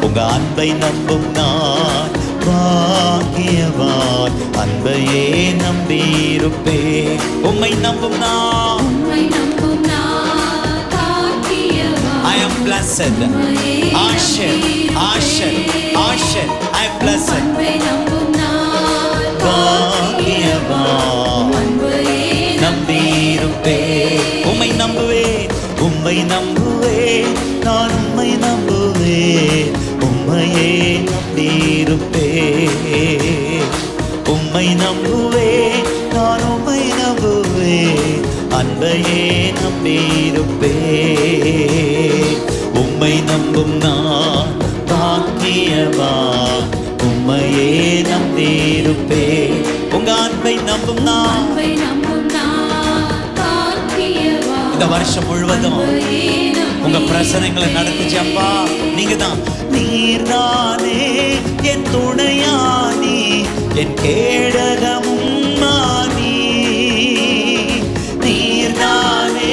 உங்க அன்பை நம்பும் நான் பாக்கியவான். அன்பையே நம்பும் நான். உம்மை நம்பும் நான். I am blessed. Asher, Asher, Asher. I am blessed. நம்பியிருப்பேன் உம்மை நம்புவேன். உம்மை நம்புவேன். நான் உம்மை நம்புவேன். உம்மையே நம்பியிருப்பேன் உம்மை நம்புவேன் நான் உம்மை நம்புவேன் அன்பையே நம்பியிருப்பேன் உம்மை நம்பும் நான் பாக்கியவான் உம்மையே நம்பியிருப்பேன் உங்க அன்பை நம்பும் நான். இந்த வருஷம் முழுவதும் உங்க பிரசனங்களை நடத்துச்சு அப்பா. நீங்க தான் நீர்தானே என் துணையானி என் கேடகமும் நீர்தானே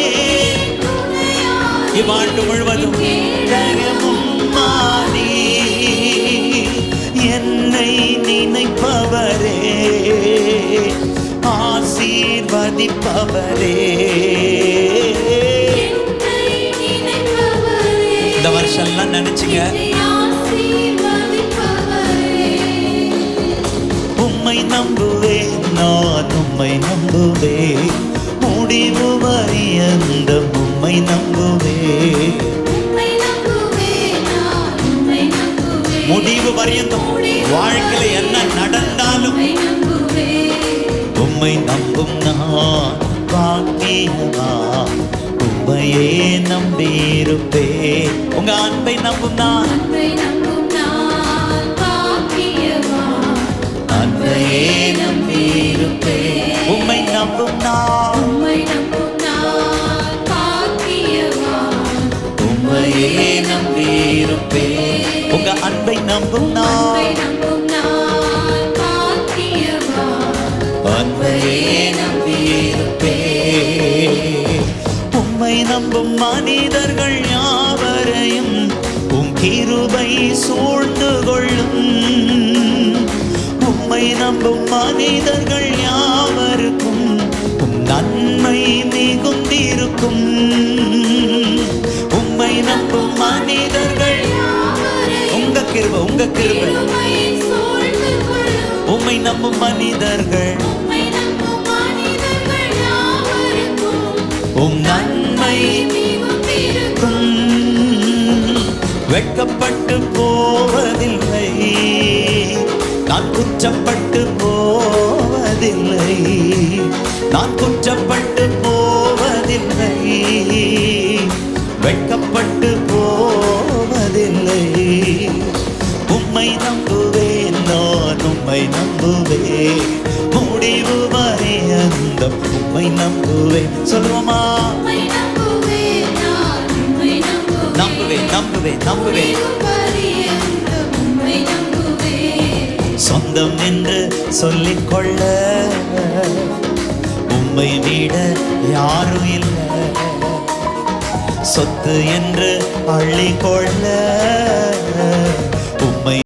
இவ்வாண்டு முழுவதும் கேடகமும் மானி என்னை நினைப்பவரே ஆசீர்வதிப்பவரே. இந்த நினைச்சுங்க. உம்மை நம்புவேன் நான் உம்மை நம்புவேன். முடிவு வரியந்த அந்த உம்மை நம்புவேன். முடிவு வரியந்தம் வாழ்க்கையில என்ன நடந்தாலும் உம்மை நம்பும் நான் பாக்கியமா உம்மையே நம்பியிருப்பேன் உங்க அன்பை நம்பும் நான். அன்பையே நம்பியிருப்பேன் உம்மை நம்பும் நான். உம்மையே நம்பியிருப்பேன் உங்க அன்பை நம்பும் நான் நம்பும் மனிதர்கள் யாவரையும் உம் கிருபை சூழ்ந்து கொள்ளும் உம்மை நம்பும் மனிதர்கள் யாவருக்கும் உம் நன்மை மிகுந்திருக்கும். உம்மை நம்பும் மனிதர்கள் உங்க கிருபை உங்க கிருபை. உம்மை நம்பும் மனிதர்கள் வெட்கப்பட்டு போவதில்லை. நான் குற்றப்பட்டு போவதில்லை. நான் குற்றப்பட்டு போவதில்லை. வெட்கப்பட்டு போவதில்லை. உம்மை நம்புவேன் நான் உம்மை நம்புவேன். முடிவு வரை அந்த உம்மை நம்புவேன். சொல்லுவோமா? நம்புவேன் நம்புவேன். சொந்தம் என்று சொல்லிக்கொள்ள உம்மை விட யாரும் இல்லை. சொத்து என்று அள்ளிக்கொள்ள